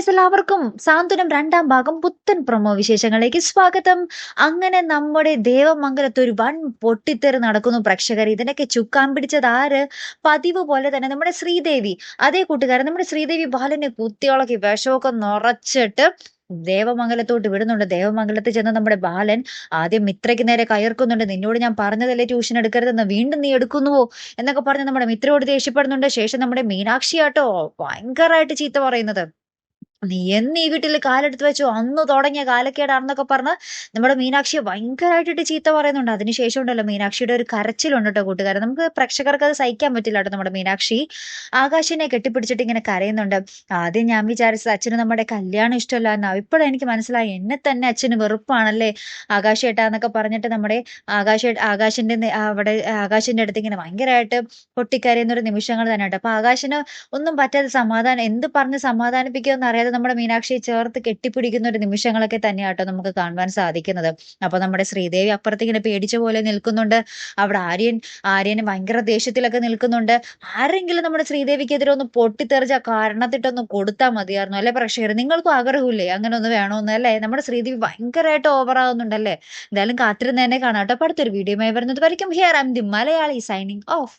Guys എല്ലാവർക്കും സാന്ത്വനം രണ്ടാം ഭാഗം പുത്തൻ പ്രൊമോ വിശേഷങ്ങളിലേക്ക് സ്വാഗതം. അങ്ങനെ നമ്മുടെ ദേവമംഗലത്ത് ഒരു വൺ പൊട്ടിത്തെറി നടക്കുന്നു പ്രേക്ഷകർ. ഇതിനൊക്കെ ചുക്കാൻ പിടിച്ചത് ആര്? പതിവ് പോലെ തന്നെ നമ്മുടെ ശ്രീദേവി. അതേ കൂട്ടുകാരൻ നമ്മുടെ ശ്രീദേവി ബാലനെ കുത്തിയോളക്കി വിഷമൊക്കെ നിറച്ചിട്ട് ദേവമംഗലത്തോട്ട് വിടുന്നുണ്ട്. ദേവമംഗലത്ത് ചെന്ന് നമ്മുടെ ബാലൻ ആദ്യം മിത്രയ്ക്ക് നേരെ കയർക്കുന്നുണ്ട്. നിന്നോട് ഞാൻ പറഞ്ഞതല്ലേ ട്യൂഷൻ എടുക്കരുതെന്ന്? വീണ്ടും നീ എടുക്കുന്നുവോ? എന്നൊക്കെ പറഞ്ഞ് നമ്മുടെ മിത്രയോട് ദേഷ്യപ്പെടുന്നുണ്ട്. ശേഷം നമ്മുടെ മീനാക്ഷിയാട്ടോ ഭയങ്കരമായിട്ട് ചീത്ത പറയുന്നത്. നീ എന്ന് ഈ വീട്ടിൽ കാലെടുത്ത് വെച്ചോ? അന്ന് തുടങ്ങിയ കാലക്കേടാണെന്നൊക്കെ പറഞ്ഞ് നമ്മുടെ മീനാക്ഷിയെ ഭയങ്കരമായിട്ടിട്ട് ചീത്ത പറയുന്നുണ്ട്. അതിനുശേഷം ഉണ്ടല്ലോ മീനാക്ഷിയുടെ ഒരു കരച്ചിലുണ്ട് കേട്ടോ കൂട്ടുകാരൻ നമുക്ക് പ്രേക്ഷകർക്ക് അത് സഹിക്കാൻ പറ്റില്ല കേട്ടോ നമ്മുടെ മീനാക്ഷി. ആകാശിനെ കെട്ടിപ്പിടിച്ചിട്ട് ഇങ്ങനെ കരയുന്നുണ്ട്. ആദ്യം ഞാൻ വിചാരിച്ചത് അച്ഛന് നമ്മുടെ കല്യാണം ഇഷ്ടമല്ല എന്നാ. ഇപ്പോഴും എനിക്ക് മനസ്സിലായി. എന്നെ തന്നെ അച്ഛന് വെറുപ്പാണല്ലേ? ആകാശേട്ടാന്നൊക്കെ പറഞ്ഞിട്ട് നമ്മുടെ ആകാശ ആകാശിന്റെ അവിടെ ആകാശിന്റെ അടുത്ത് ഇങ്ങനെ ഭയങ്കരമായിട്ട് പൊട്ടിക്കരയുന്ന ഒരു നിമിഷങ്ങൾ തന്നെ കേട്ടോ അപ്പൊ ആകാശിന് ഒന്നും പറ്റാതെ സമാധാനം. എന്ത് പറഞ്ഞ് സമാധാനിപ്പിക്കുമെന്ന് അറിയാതെ നമ്മുടെ മീനാക്ഷിയെ ചേർത്ത് കെട്ടിപ്പിടിക്കുന്ന ഒരു നിമിഷങ്ങളൊക്കെ തന്നെയാട്ടോ നമുക്ക് കാണുവാൻ സാധിക്കുന്നത്. അപ്പൊ നമ്മുടെ ശ്രീദേവി അപ്പുറത്ത് പേടിച്ച പോലെ നിൽക്കുന്നുണ്ട്. അവിടെ ആര്യൻ ആര്യന് ഭയങ്കര ദേഷ്യത്തിലൊക്കെ നിൽക്കുന്നുണ്ട്. ആരെങ്കിലും നമ്മുടെ ശ്രീദേവിക്കെതിരെ ഒന്ന് പൊട്ടിത്തെറിച്ച കാരണത്തിട്ടൊന്ന് കൊടുത്താൽ മതിയായിരുന്നു. അല്ലെ പ്രേക്ഷകർ നിങ്ങൾക്കും ആഗ്രഹമില്ലേ? അങ്ങനെ ഒന്ന് വേണമെന്ന് അല്ലേ? നമ്മുടെ ശ്രീദേവി ഭയങ്കരമായിട്ട് ഓവർ ആവുന്നുണ്ടല്ലേ? എന്തായാലും കാത്തിരുന്ന് തന്നെ കാണാം കേട്ടോ. അടുത്തൊരു വീഡിയോ വരുന്നത് വരയ്ക്കും here am the Malayali signing off